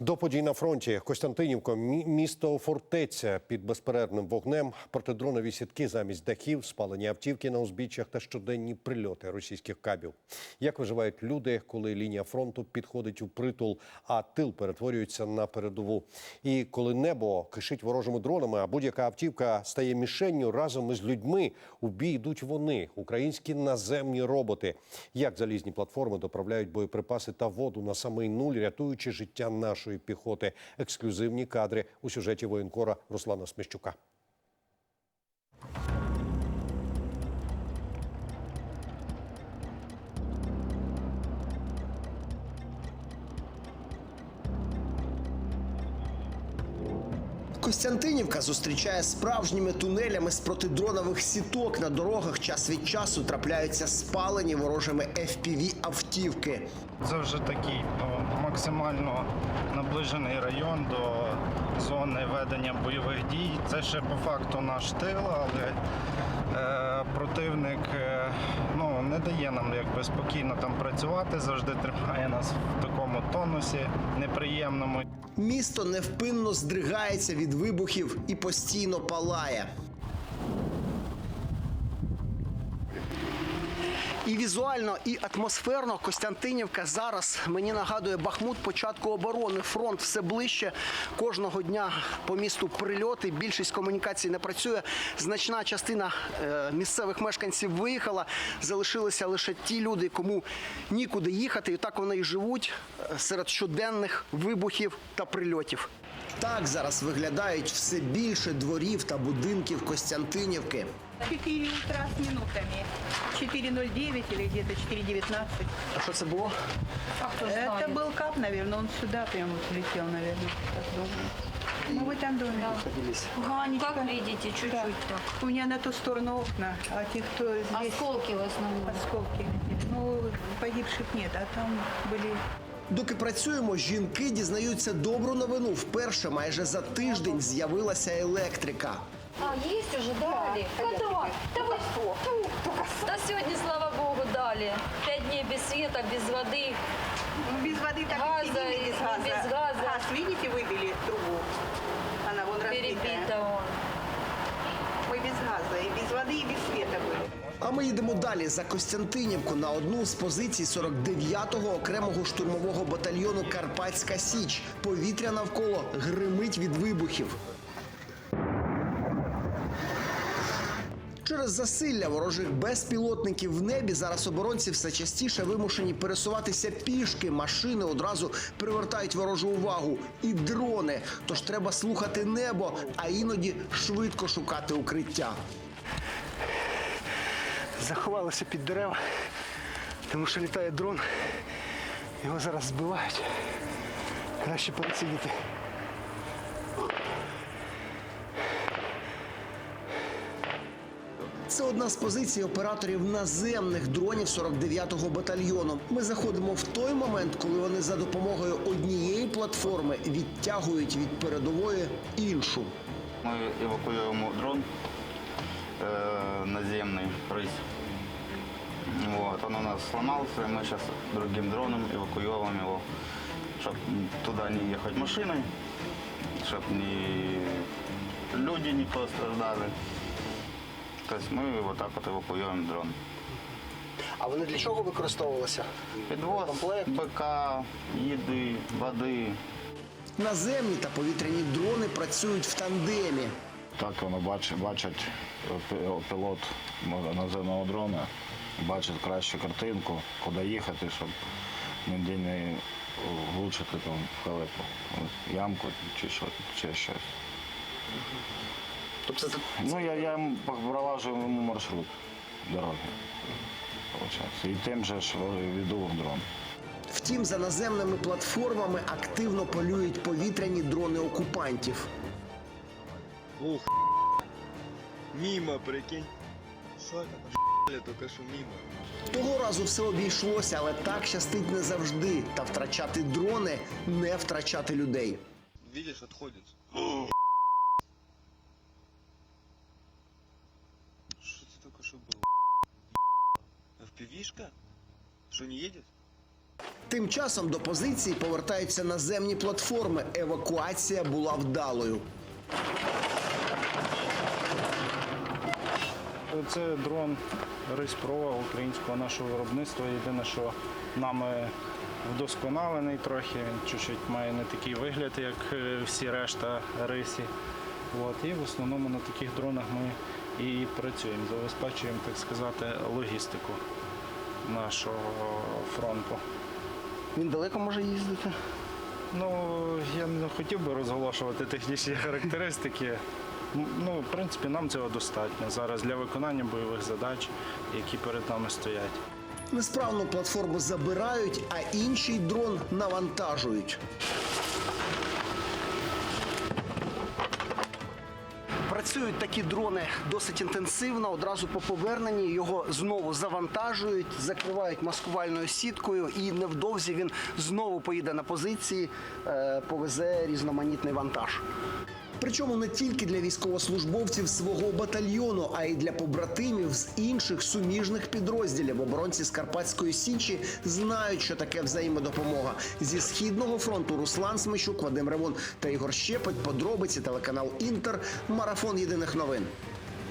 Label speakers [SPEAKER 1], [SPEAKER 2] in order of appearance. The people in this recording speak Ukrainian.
[SPEAKER 1] До подій на фронті Костянтинівка, місто фортеця під безперервним вогнем, протидронові сітки замість дахів, спалені автівки на узбіччях та щоденні прильоти російських кабів. Як виживають люди, коли лінія фронту підходить у притул, а тил перетворюється на передову? І коли небо кишить ворожими дронами, а будь-яка автівка стає мішенню разом із людьми, у бій йдуть вони, українські наземні роботи. Як залізні платформи доправляють боєприпаси та воду на самий нуль, рятуючи життя нашої піхоти. Ексклюзивні кадри у сюжеті воєнкора Руслана Сміщука.
[SPEAKER 2] Костянтинівка зустрічає справжніми тунелями з протидронових сіток. На дорогах час від часу трапляються спалені ворожими fpv автівки.
[SPEAKER 3] Це вже такий ну, максимально наближений район до зони ведення бойових дій. Це ще по факту наш тил, але е, противник е, ну, не дає нам якби спокійно там працювати, завжди тримає нас в такому тонусі неприємному.
[SPEAKER 2] Місто невпинно здригається від вибухів і постійно палає. І візуально, і атмосферно Костянтинівка зараз мені нагадує Бахмут початку оборони. Фронт все ближче. Кожного дня по місту прильоти. Більшість комунікацій не працює. Значна частина е, місцевих мешканців виїхала. Залишилися лише ті люди, кому нікуди їхати. І так вони і живуть е, серед щоденних вибухів та прильотів. Так зараз виглядають все більше дворів та будинків Костянтинівки.
[SPEAKER 4] 4 утра с минутами. 4.09 или где-то 4.19.
[SPEAKER 2] А що це було?
[SPEAKER 4] Это был кап, наверное, он сюда прям вот летел, наверное, так думаю. Мы в этом доме. Ганечка.
[SPEAKER 5] Как видите, чуть-чуть
[SPEAKER 4] Да.
[SPEAKER 5] так.
[SPEAKER 4] У меня на ту сторону окна, а те, кто здесь...
[SPEAKER 5] Осколки в основном.
[SPEAKER 4] Осколки. Ну, погибших нет, а там были
[SPEAKER 2] Доки працюємо, жінки дізнаються добру новину. Вперше майже за тиждень з'явилася електрика.
[SPEAKER 5] А, есть уже, дали? Когда? Да вы что? Да сегодня, слава богу, дали. Пять дней без света, без воды.
[SPEAKER 4] Ну, без воды так
[SPEAKER 5] Газа
[SPEAKER 4] и сидим,
[SPEAKER 5] и
[SPEAKER 4] без газа.
[SPEAKER 5] без газа.
[SPEAKER 4] Газ, видите, выбили трубу. Она вон разбитая.
[SPEAKER 5] Перебито он.
[SPEAKER 4] Мы без газа, и без воды, и без света были.
[SPEAKER 2] А ми їдемо далі за Костянтинівку на одну з позицій 49-го окремого штурмового батальйону Карпатська Січ. Повітря навколо гримить від вибухів. Через засилля ворожих безпілотників в небі зараз оборонці все частіше вимушені пересуватися пішки. Машини одразу привертають ворожу увагу. І дрони. Тож треба слухати небо, а іноді швидко шукати укриття. Заховалися під дерева, тому що літає дрон. Його зараз збивають. Краще пересидіти. Це одна з позицій операторів наземних дронів 49-го батальйону. Ми заходимо в той момент, коли вони за допомогою однієї платформи відтягують від передової іншу.
[SPEAKER 6] Ми евакуюємо дрон э, наземный рысь. Вот, он у нас сломался, и мы сейчас другим дроном эвакуируем его, чтобы туда не ехать машиной, чтобы ни люди не пострадали. То есть мы вот так вот эвакуируем дрон.
[SPEAKER 2] А вони для чого використовувалися?
[SPEAKER 6] Підвоз,
[SPEAKER 2] Комплект.
[SPEAKER 6] БК, їди, води.
[SPEAKER 2] Наземні та повітряні дрони працюють в тандемі.
[SPEAKER 7] Так вони бачать, бачать е, пілот наземного дрона, бачить кращу картинку, куди їхати, щоб ніде не влучити там в халепу, ямку чи, що, чи щось.
[SPEAKER 2] Тобто це
[SPEAKER 7] Ну, я, я їм пролажу йому маршрут дороги. І тим же ж веду в дрон.
[SPEAKER 2] Втім, за наземними платформами активно полюють повітряні дрони окупантів.
[SPEAKER 8] Ух, мимо, прикинь. Что это? Ш**ли только что мимо.
[SPEAKER 2] Того разу все обійшлося, але так щастить не завжди. Та втрачати дрони не втрачати людей.
[SPEAKER 8] Видишь, отходит. Что это только что было? FPV-шка? Что, не едет?
[SPEAKER 2] Тим часом до позиції повертаються наземні платформи. Евакуація була вдалою.
[SPEAKER 3] Це дрон Рейспрова українського нашого виробництва. Єдине, що нами вдосконалений трохи. Він чуть-чуть має не такий вигляд, як е, всі решта рисі. От. І в основному на таких дронах ми і працюємо, забезпечуємо, так сказати, логістику нашого фронту.
[SPEAKER 2] Він далеко може їздити.
[SPEAKER 3] Ну, я не хотів би розголошувати технічні характеристики. Ну, в принципі, нам цього достатньо зараз для виконання бойових задач, які перед нами стоять.
[SPEAKER 2] Несправну платформу забирають, а інший дрон навантажують. Працюють такі дрони досить інтенсивно. Одразу по поверненні його знову завантажують, закривають маскувальною сіткою, і невдовзі він знову поїде на позиції, е, повезе різноманітний вантаж. Причому не тільки для військовослужбовців свого батальйону, а й для побратимів з інших суміжних підрозділів. Оборонці з Карпатської Січі знають, що таке взаємодопомога. Зі східного фронту Руслан Смещук, Вадим Ремон та Ігор Щепет. Подробиці телеканал Інтер. Марафон єдиних новин.